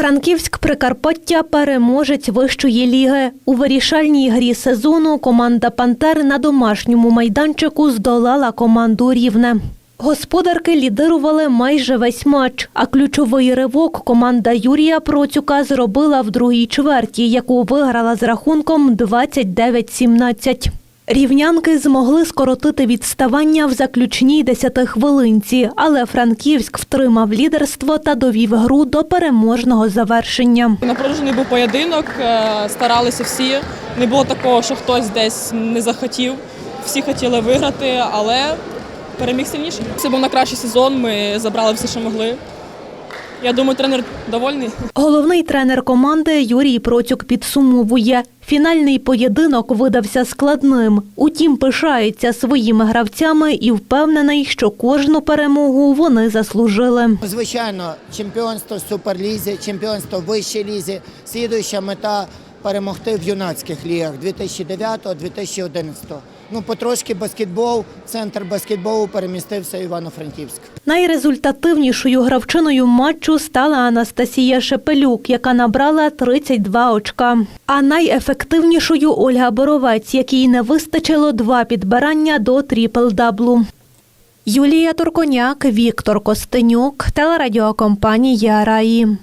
Франківськ Прикарпаття переможець вищої ліги. У вирішальній грі сезону команда Пантер на домашньому майданчику здолала команду Рівне. Господарки лідирували майже весь матч, а ключовий ривок команда Юрія Процюка зробила в другій чверті, яку виграла з рахунком 29-17. Рівнянки змогли скоротити відставання в заключній десятихвилинці, але Франківськ втримав лідерство та довів гру до переможного завершення. Напружений був поєдинок, е, старалися всі. Не було такого, що хтось десь не захотів. Всі хотіли виграти, але переміг сильніший. Це був найкращий сезон. Ми забрали все, що могли. Я думаю, тренер довольний. Головний тренер команди Юрій Процюк підсумовує. Фінальний поєдинок видався складним. Утім, пишається своїми гравцями і впевнений, що кожну перемогу вони заслужили. Звичайно, чемпіонство в Суперлізі, чемпіонство в вищій лізі. Слідуюча мета перемогти в юнацьких лігах 2009-2011. Ну, потрошки баскетбол, центр баскетболу перемістився в Івано-Франківськ. Найрезультативнішою гравчиною матчу стала Анастасія Шепелюк, яка набрала 32 очка. А найефективнішою Ольга Боровець, якій не вистачило два підбирання до тріпл-даблу. Юлія Турконяк, Віктор Костенюк, телерадіокомпанія Раї.